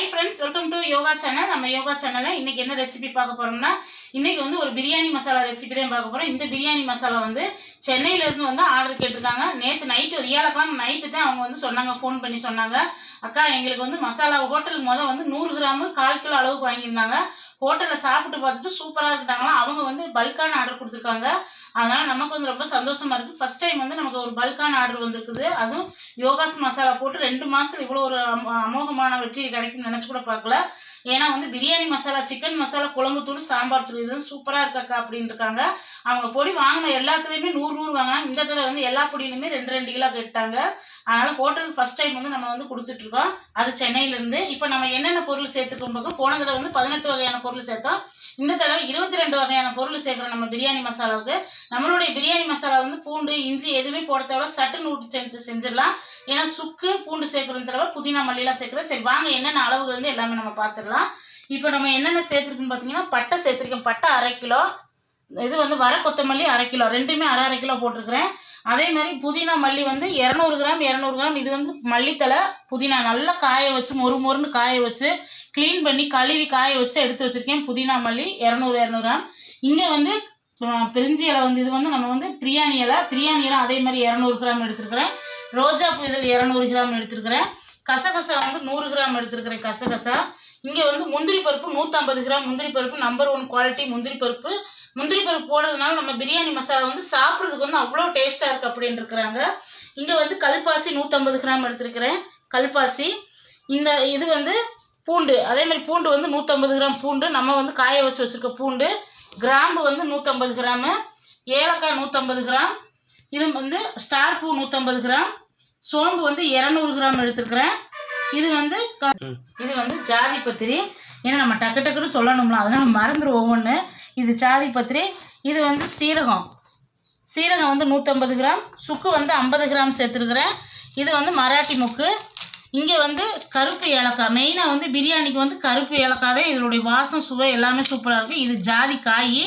Hi friends welcome to yoga channel நம்ம யோகா சேனலில் இன்னைக்கு என்ன ரெசிபி பார்க்க போகிறோம்னா இன்னைக்கு வந்து ஒரு பிரியாணி மசாலா ரெசிபி தான் பார்க்க போகிறோம் இந்த பிரியாணி மசாலா வந்து சென்னையிலேருந்து வந்து ஆர்டர் கேட்டிருக்காங்க. நேற்று நைட்டு வியாழக்கிழமை நைட்டு தான் அவங்க வந்து சொன்னாங்க ஃபோன் பண்ணி சொன்னாங்க. அக்கா எங்களுக்கு வந்து மசாலா ஹோட்டலுக்கு முதல் வந்து நூறு கிராமு கால் கிலோ அளவுக்கு வாங்கியிருந்தாங்க. ஹோட்டலில் சாப்பிட்டு பார்த்துட்டு சூப்பராக இருக்காங்களா அவங்க வந்து பல்கான ஆர்டர் கொடுத்துருக்காங்க. அதனால் நமக்கு வந்து ரொம்ப சந்தோஷமாக இருக்குது ஃபஸ்ட் டைம் வந்து நமக்கு ஒரு பல்கான ஆர்டர் வந்திருக்குது. அதுவும் யோகாஸ் மசாலா போட்டு ரெண்டு மாதத்தில் இவ்வளோ ஒரு அமோகமான வெற்றி கிடைக்கும்னு நினச்சி கூட பார்க்கல. ஏன்னா வந்து பிரியாணி மசாலா சிக்கன் மசாலா குழம்பு தூள் சாம்பார் தூள் இது சூப்பராக இருக்காக்கா அப்படின்னு இருக்காங்க. அவங்க பொடி வாங்கின எல்லாத்துலேயுமே நூறு நூறு வாங்கினாங்க. இந்த தடவை வந்து எல்லா பொடியிலுமே ரெண்டு ரெண்டு கிலோ கேட்டாங்க. அதனால ஹோட்டலுக்கு ஃபர்ஸ்ட் டைம் வந்து நம்ம வந்து கொடுத்துட்டு இருக்கோம் அது சென்னையிலேருந்து. இப்போ நம்ம என்னென்ன பொருள் சேர்த்துக்கோம் பார்க்க போன தடவை வந்து பதினெட்டு வகையான பொருள் சேர்த்தோம். இந்த தடவை இருபத்தி ரெண்டு வகையான பொருள் சேர்க்குறோம் நம்ம பிரியாணி மசாலாவுக்கு. நம்மளுடைய பிரியாணி மசாலா வந்து பூண்டு இஞ்சி எதுவுமே போட தேவை சட்டுன்னு ஊட்டி செஞ்சு செஞ்சிடலாம். ஏன்னா சுக்கு பூண்டு சேர்க்குறது தடவை. புதினா மல்லிலாம் சேர்க்குறோம். சரி வாங்க என்னென்ன அளவுகள் வந்து எல்லாமே நம்ம பார்த்துடலாம். இப்போ நம்ம என்னென்ன சேர்த்துருக்குன்னு பார்த்தீங்கன்னா பட்டை சேர்த்துருக்கோம். பட்டை அரை கிலோ இது வந்து வர கொத்தமல்லி அரை கிலோ ரெண்டுமே அரை அரை கிலோ போட்டிருக்கிறேன். அதே மாதிரி புதினா மல்லி வந்து இரநூறு கிராம் இரநூறு கிராம். இது வந்து மல்லித்தலை புதினா நல்லா காய வச்சு மொறு மொறுன்னு காய வச்சு க்ளீன் பண்ணி கழுவி காய வச்சு எடுத்து வச்சுருக்கேன். புதினா மல்லி இரநூறு இரநூறு கிராம். இங்கே வந்து பிரிஞ்சி இலை வந்து இது வந்து நம்ம வந்து பிரியாணி இலை. பிரியாணி இலை அதே மாதிரி இரநூறு கிராம் எடுத்துருக்கிறேன். ரோஜா பூ இரநூறு கிராம் எடுத்துருக்கிறேன். கசகசா வந்து நூறு கிராம் எடுத்துருக்கிறேன் கசகசா. இங்கே வந்து முந்திரி பருப்பு நூற்றம்பது கிராம் முந்திரி பருப்பு நம்பர் ஒன் குவாலிட்டி முந்திரி பருப்பு. முந்திரி பருப்பு போடுறதுனால நம்ம பிரியாணி மசாலா வந்து சாப்பிட்றதுக்கு வந்து அவ்வளோ டேஸ்ட்டாக இருக்குது அப்படின்னு இருக்கிறாங்க. இங்கே வந்து கல்பாசி நூற்றம்பது கிராம் எடுத்துருக்கிறேன். கல்பாசி. இந்த இது வந்து பூண்டு. அதேமாதிரி பூண்டு வந்து நூற்றம்பது கிராம் பூண்டு. நம்ம வந்து காய வச்சு வச்சுருக்க பூண்டு. கிராம்பு வந்து நூற்றம்பது கிராமு. ஏலக்காய் நூற்றம்பது கிராம். இது வந்து ஸ்டார் பூ நூற்றம்பது கிராம். சோம்பு வந்து இரநூறு கிராம் எடுத்துருக்கிறேன். இது வந்து க- இது வந்து ஜாதி பத்திரி. ஏன்னா நம்ம டக்கு டக்குன்னு சொல்லணும்ல. அதனால் மறந்துடும் ஒவ்வொன்று இது ஜாதி பத்திரி. இது வந்து சீரகம். சீரகம் வந்து நூற்றம்பது கிராம். சுக்கு வந்து ஐம்பது கிராம் சேர்த்துருக்குறேன் இது வந்து மராட்டி முக்கு. இங்கே வந்து கருப்பு ஏலக்காய். மெயினாக வந்து பிரியாணிக்கு வந்து கருப்பு ஏலக்காய் தான் இதனுடைய வாசம் சுவை எல்லாமே சூப்பராக இருக்கும் இது ஜாதிக்காய்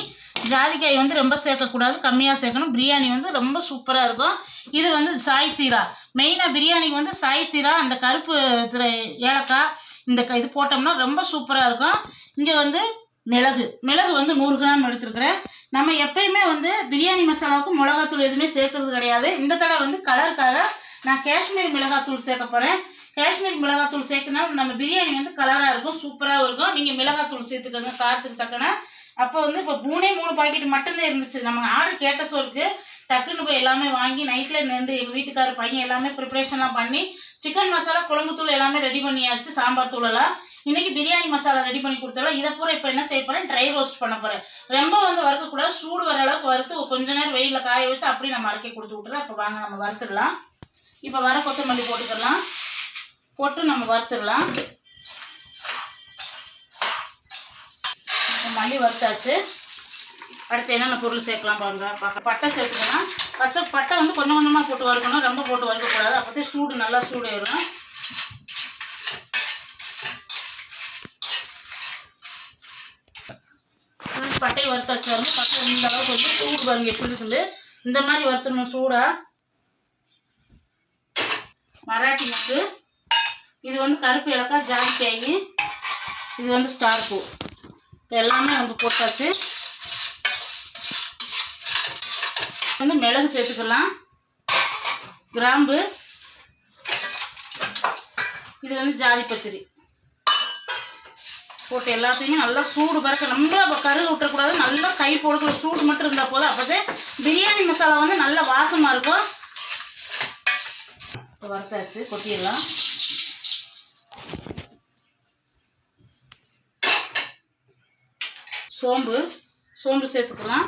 ஜாதிக்காய் வந்து ரொம்ப சேர்க்கக்கூடாது கம்மியாக சேர்க்கணும். பிரியாணி வந்து ரொம்ப சூப்பராக இருக்கும். இது வந்து சாய் சீரா. மெயினாக பிரியாணிக்கு வந்து சாய் சீரா அந்த கருப்பு திரை ஏலக்காய் இந்த க- இது போட்டோம்னா ரொம்ப சூப்பராக இருக்கும். இங்கே வந்து மிளகு. மிளகு வந்து நூறு கிராம் எடுத்துருக்குறேன். நம்ம எப்பயுமே வந்து பிரியாணி மசாலாவுக்கு மிளகாத்தூள் எதுவுமே சேர்க்கறது கிடையாது. இந்த தடவை வந்து கலருக்காக நான் காஷ்மீர் மிளகாத்தூள் சேர்க்க போகிறேன் காஷ்மீர் மிளகாத்தூள் சேர்க்கனால நம்ம பிரியாணி வந்து கலராக இருக்கும் சூப்பராகவும் இருக்கும். நீங்கள் மிளகாத்தூள் சேர்த்துக்கோங்க காரத்துக்கு தக்கன அப்போ வந்து இப்போ மூணே மூணு பாக்கெட் மட்டும்தான் இருந்துச்சு. நம்ம ஆர்டர் கேட்ட சோறுக்கு டக்குன்னு போய் எல்லாமே வாங்கி நைட்டில் நின்று எங்கள் வீட்டுக்காரர் பையன் எல்லாமே ப்ரிப்ரேஷன்லாம் பண்ணி சிக்கன் மசாலா குழம்பு தூள் எல்லாமே ரெடி பண்ணியாச்சு சாம்பார் தூளெல்லாம் இன்னைக்கு பிரியாணி மசாலா ரெடி பண்ணி கொடுத்தாலும் இதை பூரா இப்போ என்ன செய்ய போகிறேன் ட்ரை ரோஸ்ட் பண்ண போகிறேன் ரொம்ப வந்து வறுக்கக்கூடாது. சூடு வர அளவுக்கு வறுத்து கொஞ்ச நேரம் வெயிலில் காய வச்சு அப்படியே நம்ம அரைக்க கொடுத்து விட்டுறலாம். இப்போ வாங்க நம்ம வறுத்துடலாம். இப்போ வர கொத்தமல்லி போட்டுக்கலாம் போட்டு நம்ம வறுத்துடலாம். தண்ணி வறுத்தாச்சு. அடுத்து என்னென்ன பொருள் சேர்க்கலாம் பாருங்க. பார்க்க பட்டை சேர்த்துக்கலாம் பச்சை பட்டை வந்து கொஞ்சம் கொஞ்சமாக போட்டு வறுக்கணும். ரொம்ப போட்டு வறுக்கக்கூடாது. அப்போதே சூடு நல்லா சூடு ஏறும். ஃபுல் பட்டை வறுத்தாச்சு. வந்து பட்டை இந்த அளவுக்கு வந்து சூடு பாருங்க எப்படி இருக்குது. இந்த மாதிரி வறுத்தணும் சூடா. மராட்டி முக்கு இது வந்து கருப்பு இலக்கா ஜாதிக்காய் இது வந்து ஸ்டார் பூ. எல்லாமே வந்து போட்டாச்சு. வந்து மிளகு சேர்த்துக்கலாம். கிராம்பு. இது வந்து ஜாதி பத்திரி. போட்டு எல்லாத்தையுமே நல்லா சூடு பறக்க ரொம்ப கருகு விட்டுறக்கூடாது நல்லா கை போடுக்கிற சூடு மட்டும் இருந்தால் போதும். அப்போதே பிரியாணி மசாலா வந்து நல்ல வாசமாக இருக்கும். இப்போ வறுத்தாச்சு கொட்டிடலாம். சோம்பு சோம்பு சேர்த்துக்கலாம்.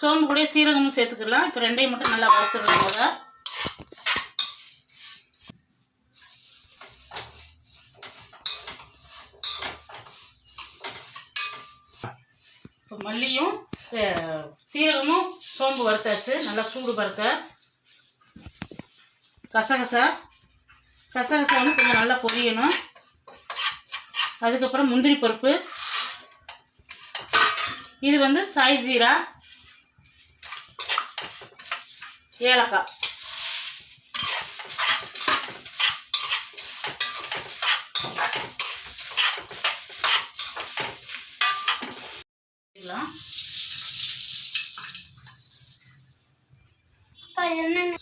சோம்பு கூட சீரகமும் சேர்த்துக்கலாம். இப்போ ரெண்டையும் மட்டும் நல்லா வறுத்துடலாம் போல இப்போ மல்லியும் சீரகமும் சோம்பு வறுத்தாச்சு. நல்லா சூடு வறுத்த கசகசா. கசகசா வந்து கொஞ்சம் நல்லா பொரியணும். அதுக்கப்புறம் முந்திரி பருப்பு. இது வந்து சாய் ஜீரா ஏலக்காய்.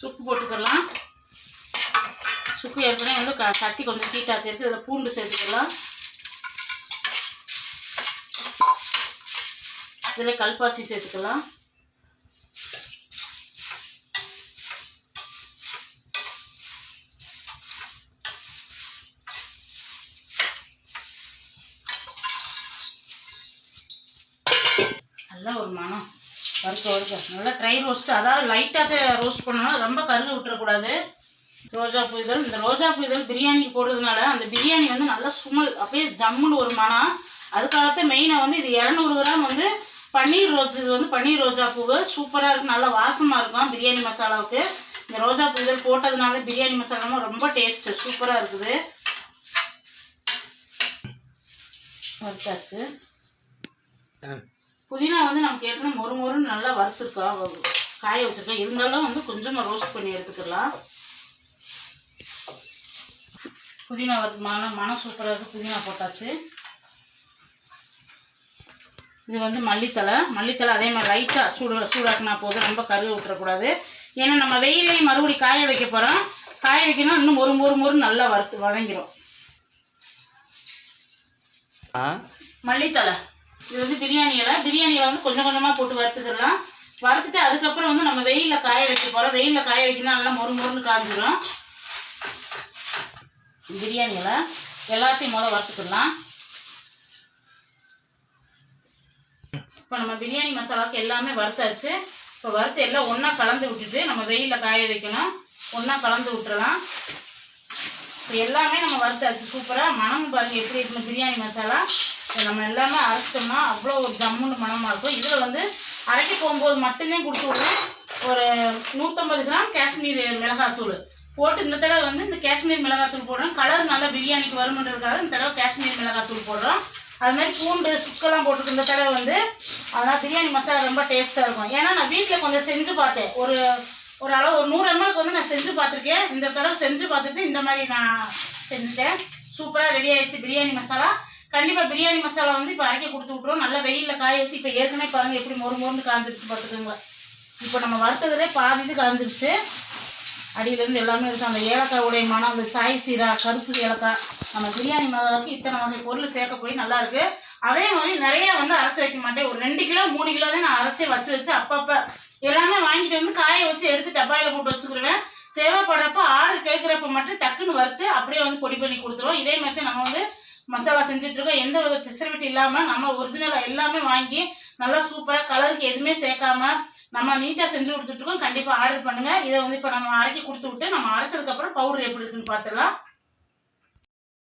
சுக்கு போட்டுக்கலாம். சுக்கு ஏற்கனவே வந்து க கட்டி கொஞ்சம் சீட்டாக சேர்த்து இதில் பூண்டு சேர்த்துக்கலாம். இதில் கல்பாசி சேர்த்துக்கலாம். நல்லா ஒரு மனம் வறுக்க வறுக்க. நல்லா ட்ரை ரோஸ்ட் அதாவது லைட்டாக ரோஸ்ட் பண்ணணும். ரொம்ப கருக விட்டுறக்கூடாது. ரோஜா பூ இதழ் இந்த ரோஜா பூ இதழ் பிரியாணிக்கு போடுறதுனால அந்த பிரியாணி வந்து நல்லா சுமல். அப்படியே ஜம்முன்னு ஒரு மனம் அதுக்காகத்தான் மெயினாக வந்து இது இரநூறு கிராம் வந்து பன்னீர் ரோஜா இது வந்து பன்னீர் ரோஜா பூவு. சூப்பராக இருக்கும் நல்லா வாசமாக இருக்கும் பிரியாணி மசாலாவுக்கு. இந்த ரோஜா பூ இதழ் போட்டதுனால பிரியாணி மசாலாவும் ரொம்ப டேஸ்ட்டு சூப்பராக இருக்குது. வறுத்தாச்சு. புதினா வந்து நமக்கு ஏற்கனவே மொறு மொறுன்னு நல்லா வறுத்துருக்கோம் காய வச்சிருக்கோம் இருந்தாலும் வந்து கொஞ்சமாக ரோஸ்ட் பண்ணி எடுத்துக்கலாம். புதினா வறுத்து மனம் மனம் சூப்பராக இருக்குது புதினா போட்டாச்சு. இது வந்து மல்லித்தலை மல்லித்தலை அதே மாதிரி லைட்டாக சூடு சூடாக்குனா போதும். ரொம்ப கருக விட்டுறக்கூடாது ஏன்னா நம்ம வெயிலையும் மறுபடி காய வைக்க போகிறோம் காய வைக்கணும் இன்னும் ஒரு மொறு மொறு நல்லா வறுத்து வதங்கிரும். ஆ? மல்லித்தலை இது வந்து பிரியாணி இலை. பிரியாணி இலை வந்து கொஞ்சம் கொஞ்சமாக போட்டு வறுத்துக்கலாம் வறுத்துட்டு அதுக்கப்புறம் வந்து நம்ம வெயிலில் காய வைக்க போகிறோம் வெயிலில் காய வைக்கணும் நல்லா மொறு மொறுன்னு காஞ்சிரும். பிரியாணி இலை. எல்லாத்தையும் முதல்ல வறுத்துக்கலாம் இப்போ நம்ம பிரியாணி மசாலாவுக்கு எல்லாமே வறுத்தாச்சு. இப்போ வறுத்து எல்லாம் ஒன்றா கலந்து விட்டுட்டு நம்ம வெயிலில் காய வைக்கணும். ஒன்றா கலந்து விட்டுறலாம். இப்போ எல்லாமே நம்ம வறுத்தாச்சு. சூப்பராக மனம் பாருங்கள் எப்படி இருக்கணும் பிரியாணி மசாலா. நம்ம எல்லாமே அரைச்சிட்டோம்னா அவ்வளோ ஒரு ஜம்முன்னு மணமாக இருக்கும். இதில் வந்து அரைக்க போகும்போது மட்டும்தான் கொடுத்து விடுறேன் ஒரு நூற்றம்பது கிராம் காஷ்மீர் மிளகாத்தூள் போட்டு இந்த தடவை வந்து இந்த காஷ்மீர் மிளகாத்தூள் போடுறோம். கலர் நல்லா பிரியாணிக்கு வரும்ன்றதுக்காக இந்த தடவை காஷ்மீர் மிளகாத்தூள் போடுறோம். அது மாதிரி பூண்டு சுக்கெல்லாம் போட்டுருக்கு இந்த தடவை வந்து. அதனால் பிரியாணி மசாலா ரொம்ப டேஸ்ட்டாக இருக்கும். ஏன்னா நான் வீட்டில் கொஞ்சம் செஞ்சு பார்த்தேன். ஒரு ஒரு அளவு ஒரு நூறு எம்எல்க்கு வந்து நான் செஞ்சு பார்த்துருக்கேன். இந்த தடவை செஞ்சு பார்த்துட்டு இந்த மாதிரி நான் செஞ்சுட்டேன். சூப்பராக ரெடி ஆயிடுச்சு பிரியாணி மசாலா. கண்டிப்பாக பிரியாணி மசாலா வந்து இப்போ அரைக்க கொடுத்து விட்ருவோம் நல்லா வெயிலில் காய வச்சு இப்போ ஏற்கனவே பாருங்கள் எப்படி மொறு மொறுன்னு காஞ்சிருச்சு பார்த்துக்கோங்க. இப்போ நம்ம வறுத்ததுலே பாதி இது காஞ்சிருச்சு. அடியிலேருந்து எல்லாமே இருக்குது அந்த ஏலக்காய் உடைய மனம் அந்த சாய் சீரா கருப்பு ஏலக்காய் நம்ம பிரியாணி மசாலாவுக்கு இத்தனை வகை பொருள் சேர்க்க போய் நல்லா இருக்கு. அதே மாதிரி நிறைய வந்து அரைச்சி வைக்க மாட்டேன். ஒரு ரெண்டு கிலோ மூணு கிலோ தான் நான் அரைச்சி வச்சு வச்சு அப்பப்போ எல்லாமே வாங்கிட்டு வந்து காய வச்சு எடுத்து டப்பாயில் போட்டு வச்சுக்கிடுவேன் தேவைப்படுறப்ப ஆர்டர் கேட்குறப்ப மட்டும் டக்குன்னு வறுத்து அப்படியே வந்து பொடி பண்ணி கொடுத்துருவோம். இதே மாதிரி தான் நம்ம வந்து மசாலா செஞ்சிட்ருக்கோம். எந்த வித ப்ரிசர்வேட்டிவ் இல்லாமல் நம்ம ஒரிஜினலாக எல்லாமே வாங்கி நல்லா சூப்பராக கலருக்கு எதுவுமே சேர்க்காம நம்ம நீட்டாக செஞ்சு கொடுத்துட்ருக்கோம். கண்டிப்பாக ஆர்டர் பண்ணுங்கள் இதை வந்து இப்போ நம்ம அரைக்கி கொடுத்து விட்டு நம்ம அரைச்சதுக்கப்புறம் பவுடர் எப்படி இருக்குன்னு பார்த்துடலாம்